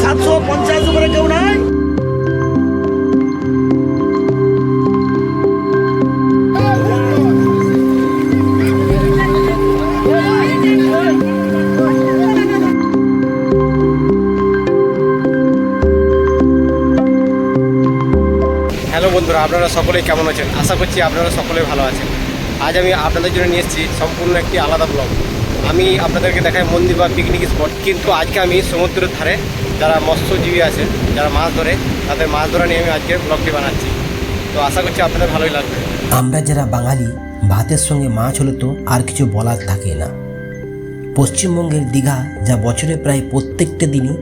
সাতশো পঞ্চাশ হ্যালো বন্ধুরা আপনারা সকলেই কেমন আছেন? আশা করছি আপনারা সকলে ভালো আছেন। আজ আমি আপনাদের জন্য নিয়ে এসেছি সম্পূর্ণ একটি আলাদা ব্লগ আমি আপনাদেরকে দেখাই মন্দির বা পিকনিক স্পট কিন্তু আজকে আমি সমুদ্রের ধারে যারা মৎস্যজীবী আছে, যারা মাছ ধরে, তাদের মাছ ধরা নিয়ে আমি আজকে ব্লগটি বানাচ্ছি। তো আশা করছি আপনাদের ভালোই লাগবে। আমরা যারা বাঙালি, ভাতের সঙ্গে মাছ হলে তো আর কিছু বলার থাকে না। পশ্চিমবঙ্গের দীঘা যা বছরে প্রায় প্রত্যেকটা দিনই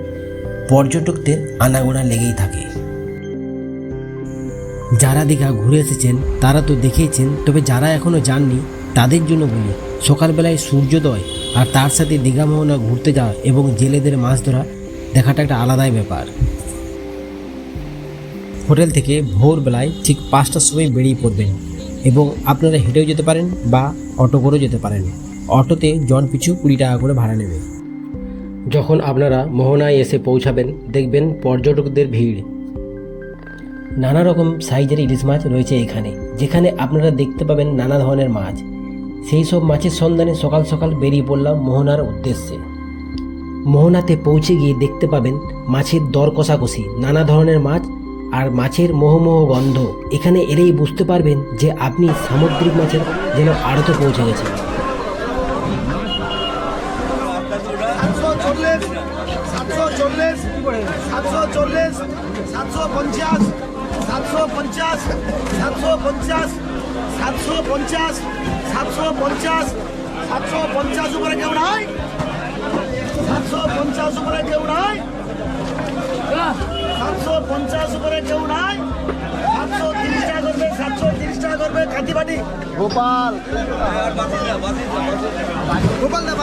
পর্যটকদের আনাগোনা লেগেই থাকে। যারা দীঘা ঘুরে এসেছেন, তারা তো দেখেইছেন, তবে যারা এখনও যাননি, তাদের জন্য বলি, সকালবেলায় সূর্যোদয় আর তার সাথে দীঘা মোহনা ঘুরতে যাওয়া এবং জেলেদের মাছ ধরা দেখাটা একটা আলাদাই ব্যাপার। হোটেল থেকে ভোরবেলায় ঠিক পাঁচটার সময় বেরিয়ে পড়বেন এবং আপনারা হেঁটেও যেতে পারেন বা অটো করেও যেতে পারেন। অটোতে জন পিছু কুড়ি টাকা করে ভাড়া নেবে। যখন আপনারা মোহনায় এসে পৌঁছাবেন, দেখবেন পর্যটকদের ভিড়। নানা রকম সাইজের ইলিশ মাছ রয়েছে এখানে, যেখানে আপনারা দেখতে পাবেন নানা ধরনের মাছ। সেই সব মাছের সন্ধানে সকাল সকাল বেরিয়ে পড়লাম মোহনার উদ্দেশ্যে। মোহনাতে পৌঁছে গিয়ে দেখতে পাবেন মাছের দর কষাকষি, নানা ধরনের মাছ আর মাছের মোহমোহ গন্ধ। এখানে এলেই বুঝতে পারবেন যে আপনি সামুদ্রিক মাছের যেন আড়তে পৌঁছে গেছেন। সাতশো চল্লিশ, সাতশো পঞ্চাশ। সাতশো পঞ্চাশ সাতশো পঞ্চাশ সাতশো পঞ্চাশ সাতশো পঞ্চাশ সাতশো পঞ্চাশ উপরে কেউ নাই? সাতশো পঞ্চাশ উপরে কেউ নাই? সাতশো পঞ্চাশ উপরে কেউ নাই? সাতশো তিরিশ টাকা করবে সাতশো তিরিশ টাকা করবে কান্তিবাটি গোপাল। গোপাল দা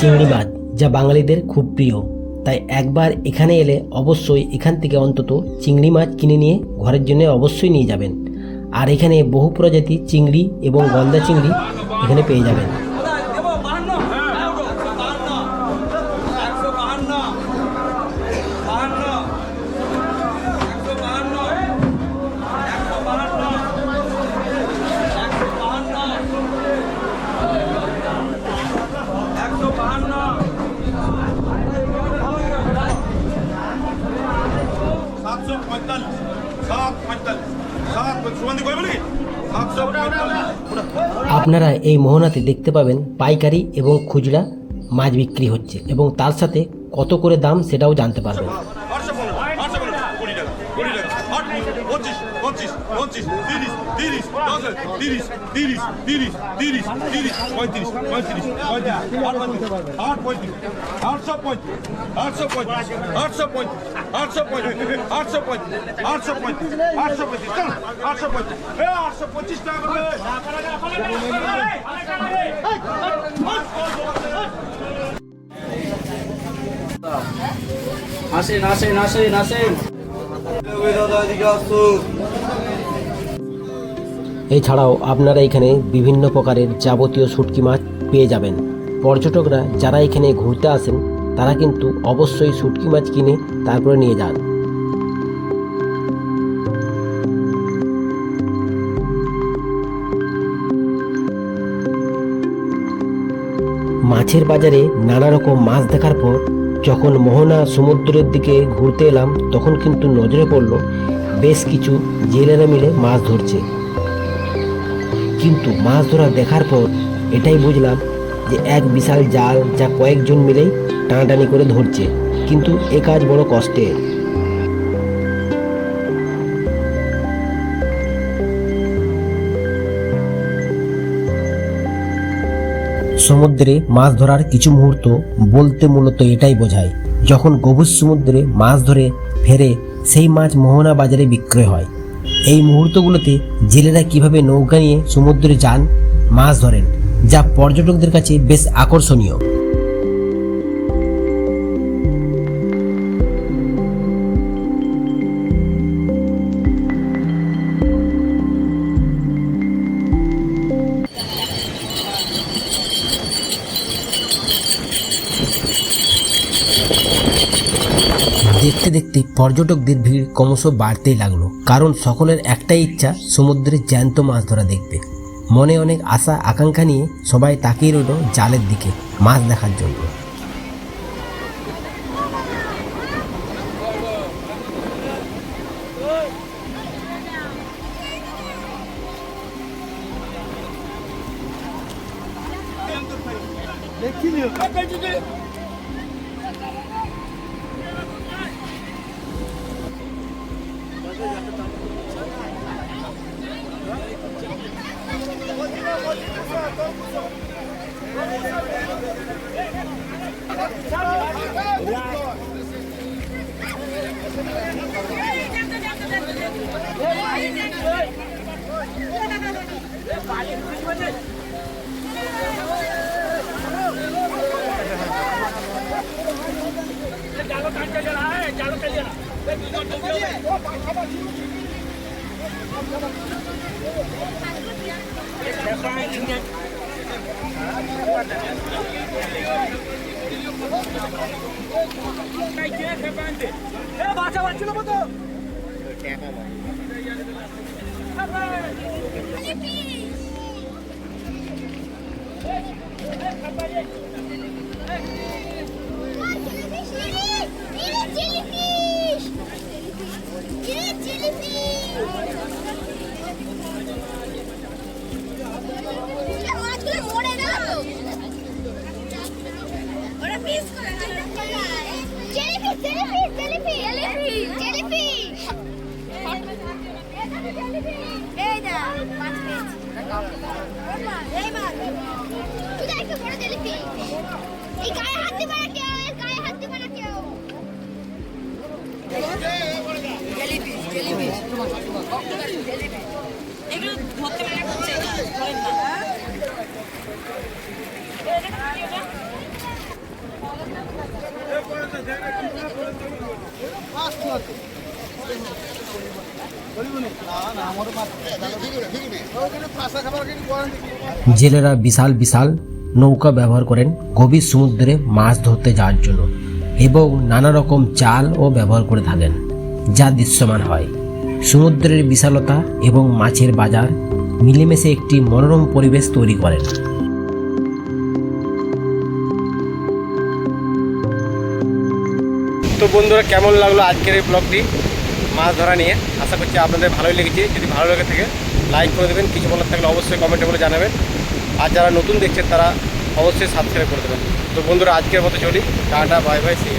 চিংড়ি মাছ যা বাঙালিদের খুব প্রিয়। তাই একবার এখানে এলে অবশ্যই এখান থেকে অন্তত চিংড়ি মাছ কিনে নিয়ে ঘরের জন্য অবশ্যই নিয়ে যাবেন। আর এখানে বহু প্রজাতি চিংড়ি এবং গলদা চিংড়ি এখানে পেয়ে যাবেন। আপনারা এই মোহনাতে দেখতে পাবেন পাইকারি এবং খুচরা মাছ বিক্রি হচ্ছে এবং তার সাথে কত করে দাম সেটাও জানতে পারবেন। তিরিশ তিরিশ তিরিশ তিরিশ তিরিশ তিরিশ তিরিশ পঁয়ত্রিশ পঁয়ত্রিশ পঁয়ত্রিশ আট পঁয়ত্রিশ আট পঁয়ত্রিশ আটশো পঁয়ত্রিশ আটশো পঁয়ত্রিশ আটশো পঁয়ত্রিশ আটশো পঁয়ত্রিশ আটশো পঁয়ত্রিশ আটশো পঁয়ত্রিশ আটশো পঁয়ত্রিশ আটশো পঁয়ত্রিশ এ আটশো পঁচিশ টাকা করে। আসেন আসেন আসেন আসেন এছাড়াও আপনারা এখানে বিভিন্ন প্রকারের যাবতীয় শুটকি মাছ পেয়ে যাবেন। পর্যটকরা যারা এখানে ঘুরতে আসেন, তারা কিন্তু অবশ্যই শুটকি মাছ কিনে তারপরে নিয়ে যান। মাছের বাজারে নানা রকম মাছ দেখার পর যখন মোহনা সমুদ্রের দিকে ঘুরতে এলাম, তখন কিন্তু নজরে পড়ল, বেশ কিছু জেলেরা মিলে মাছ ধরছে। কিন্তু মাছ ধরা দেখার পর এটাই বুঝলাম যে এক বিশাল জাল যা কয়েকজন মিলেই টানাটানি করে ধরছে। কিন্তু এ কাজ বড় কষ্টের। সমুদ্রে মাছ ধরার কিছু মুহূর্ত বলতে মূলত এটাই বোঝায়, যখন গভীর সমুদ্রে মাছ ধরে ফেরে সেই মাছ মোহনা বাজারে বিক্রয় হয়। এই মুহূর্তগুলোতে জেলেরা কীভাবে নৌকা নিয়ে সমুদ্রে যান, মাছ ধরেন, যা পর্যটকদের কাছে বেশ আকর্ষণীয়। দেখতে পর্যটকদের ভিড় ক্রমশ বাড়তেই লাগল। কারণ সকলের একটাই ইচ্ছা, সমুদ্রে জ্যান্ত মাছ ধরা দেখবে মনে অনেক আশা, আকাঙ্ক্ষা নিয়ে সবাই তাকিয়ে রইল জালের দিকে মাছ দেখার জন্য। এই না পাঁচ পিস এই মাছ তুই একটু বড় জেলিপি এই গায়ে হাত দিবে না কেউ এর গায়ে না কেউ। জেলেরা বিশাল বিশাল নৌকা ব্যবহার করেন গভীর সমুদ্রে মাছ ধরতে যাওয়ার জন্য এবং নানা রকম চাল ও ব্যবহার করে থাকেন, যা দৃশ্যমান হয়। সমুদ্রের বিশালতা এবং মাছের বাজার মিলেমিশে একটি মনোরম পরিবেশ তৈরি করেন। তো বন্ধুরা, কেমন লাগল আজকের এই ব্লগটি মাছ ধরা নিয়ে। আশা করছি আপনাদের ভালোই লেগেছে। যদি ভালো লেগে থাকে লাইক করে দেবেন। কিছু বলার থাকলে অবশ্যই কমেন্টে বলে জানাবেন। আর যারা নতুন দেখছেন, তারা অবশ্যই সাবস্ক্রাইব করে দেবেন। তো বন্ধুরা, আজকের মতো চলি। Tata bye bye C